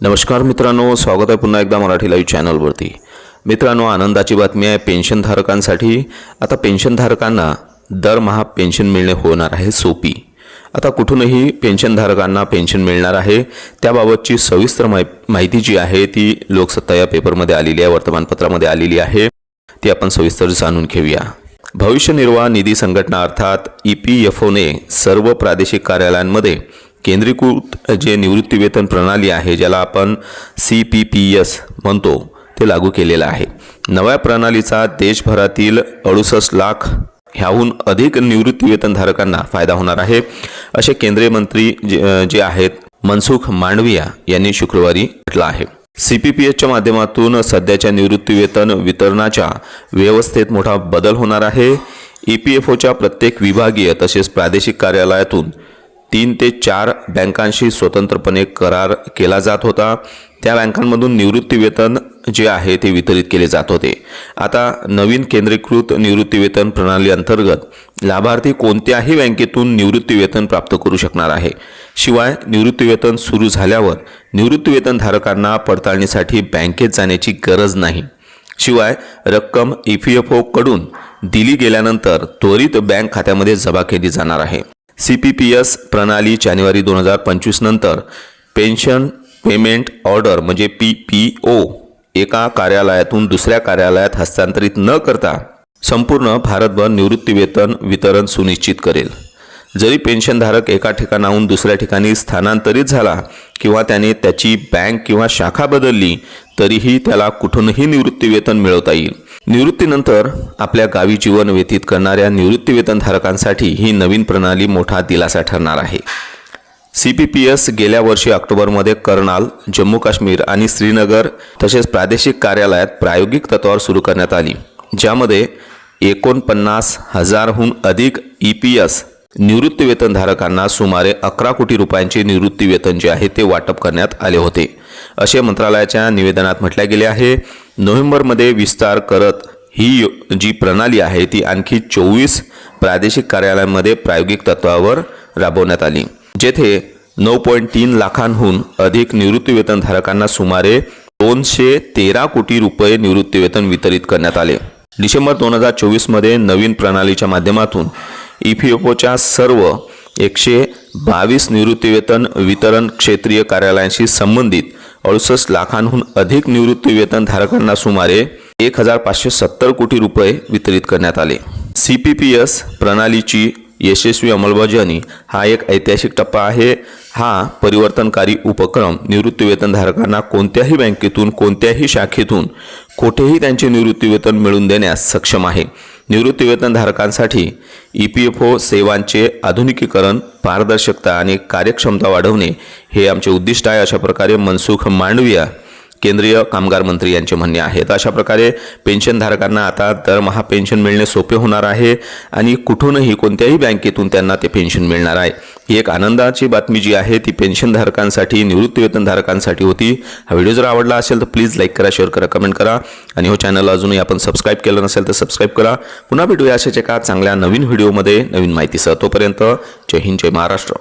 नमस्कार मित्रांनो स्वागत आहे पुन्हा एकदा मराठी लाईव्ह चॅनलवरती मित्रांनो आनंदाची बातमी आहे पेन्शनधारकांसाठी. आता पेन्शनधारकांना दरमहा पेन्शन मिळणे होणार आहे सोपी. आता कुठूनही पेन्शनधारकांना पेन्शन मिळणार आहे त्याबाबतची सविस्तर माहि माहिती जी आहे ती लोकसत्ता या पेपरमध्ये आलेली आहे वर्तमानपत्रामध्ये आलेली आहे. ती आपण सविस्तर जाणून घेऊया. भविष्य निर्वाह निधी संघटना अर्थात ई पी एफ ओने सर्व प्रादेशिक कार्यालयांमध्ये केंद्रीकृत जे निवृत्तीवेतन प्रणाली आहे ज्याला आपण सी पी पी एस म्हणतो ते लागू केलेलं आहे. नव्या प्रणालीचा देशभरातील अडुसष्ट लाख ह्याहून अधिक निवृत्तीवेतनधारकांना फायदा होणार आहे. असे केंद्रीय मंत्री जे जे आहेत मनसुख मांडविया यांनी शुक्रवारी म्हटलं आहे. सी पी पी एसच्या माध्यमातून सध्याच्या निवृत्तीवेतन वितरणाच्या व्यवस्थेत मोठा बदल होणार आहे. ई पी एफ ओच्या प्रत्येक विभागीय तसेच प्रादेशिक कार्यालयातून तीन ते चार बँकांशी स्वतंत्रपणे करार केला जात होता. त्या बँकांमधून निवृत्तीवेतन जे आहे ते वितरित केले जात होते. आता नवीन केंद्रीकृत निवृत्तीवेतन प्रणाली अंतर्गत लाभार्थी कोणत्याही बँकेतून निवृत्तीवेतन प्राप्त करू शकणार आहे. शिवाय निवृत्तीवेतन सुरू झाल्यावर निवृत्तीवेतनधारकांना पडताळणीसाठी बँकेत जाण्याची गरज नाही. शिवाय रक्कम ई पी एफ ओकडून दिली गेल्यानंतर त्वरित बँक खात्यामध्ये जमा केली जाणार आहे. सी पी पी एस प्रणाली जानेवारी दोन हजार पंचवीस नंतर पेन्शन पेमेंट ऑर्डर म्हणजे पी पी ओ एका कार्यालयातून दुसऱ्या कार्यालयात हस्तांतरित न करता संपूर्ण भारतभर निवृत्तीवेतन वितरण सुनिश्चित करेल. जरी पेन्शनधारक एका ठिकाणाहून दुसऱ्या ठिकाणी स्थानांतरित झाला किंवा त्याने त्याची बँक किंवा शाखा बदलली तरीही त्याला कुठूनही निवृत्तीवेतन मिळवता येईल. निवृत्तीनंतर आपल्या गावी जीवन व्यतीत करणाऱ्या निवृत्तीवेतनधारकांसाठी ही नवीन प्रणाली मोठा दिलासा ठरणार आहे. सी पी पी एस गेल्या वर्षी ऑक्टोबरमध्ये कर्नाल जम्मू काश्मीर आणि श्रीनगर तसेच प्रादेशिक कार्यालयात प्रायोगिक तत्वावर सुरू करण्यात आली ज्यामध्ये एकोणपन्नास हजारहून अधिक ई पी एस निवृत्तीवेतनधारकांना सुमारे अकरा कोटी रुपयांचे निवृत्तीवेतन जे आहे ते वाटप करण्यात आले होते. असे मंत्रालयाच्या निवेदनात म्हटले गेले आहे. नोव्हेंबरमध्ये विस्तार करत ही जी प्रणाली आहे ती आणखी चोवीस प्रादेशिक कार्यालयांमध्ये प्रायोगिक तत्वावर राबवण्यात आली जेथे नऊ पॉईंट तीन लाखांहून अधिक निवृत्तीवेतनधारकांना सुमारे दोनशे तेरा कोटी रुपये निवृत्तीवेतन वितरित करण्यात आले. डिसेंबर दोन हजार चोवीसमध्ये नवीन प्रणालीच्या माध्यमातून ई पी एफ ओच्या सर्व एकशे बावीस निवृत्तीवेतन वितरण क्षेत्रीय कार्यालयांशी संबंधित अडुसष्ट लाखांहून अधिक निवृत्तीवेतनधारकांना सुमारे एक हजार पाचशे सत्तर कोटी रुपये वितरित करण्यात आले. सी पी पी एस प्रणालीची यशस्वी अंमलबजावणी हा एक ऐतिहासिक टप्पा आहे. हा परिवर्तनकारी उपक्रम निवृत्तीवेतनधारकांना कोणत्याही बँकेतून कोणत्याही शाखेतून कोठेही त्यांचे निवृत्तीवेतन मिळवून देण्यास सक्षम आहे. निवृत्तीवेतनधारकांसाठी ई पी एफ ओ सेवांचे आधुनिकीकरण पारदर्शकता आणि कार्यक्षमता वाढवणे हे आमचे उद्दिष्ट आहे अशा प्रकारे मनसुख मांडविया केंद्रीय कामगार मंत्री यांचे म्हणणे आहे तर अशा प्रकारे पेन्शनधारकांना आता दरमहा पेन्शन मिळणे सोपे होणार आहे आणि कुठूनही कोणत्याही बँकेतून त्यांना ते पेन्शन मिळणार आहे. ही एक आनंदाची बातमी जी आहे ती पेन्शनधारकांसाठी निवृत्तीवेतनधारकांसाठी होती. हा व्हिडिओ जर आवडला असेल तर प्लीज लाईक करा शेअर करा कमेंट करा. आणि हो चॅनल अजूनही आपण सबस्क्राईब केलं नसेल तर सबस्क्राईब करा. पुन्हा भेटूया अशाच एका चांगल्या नवीन व्हिडिओमध्ये नवीन माहितीसह. तोपर्यंत जय हिंद जय महाराष्ट्र.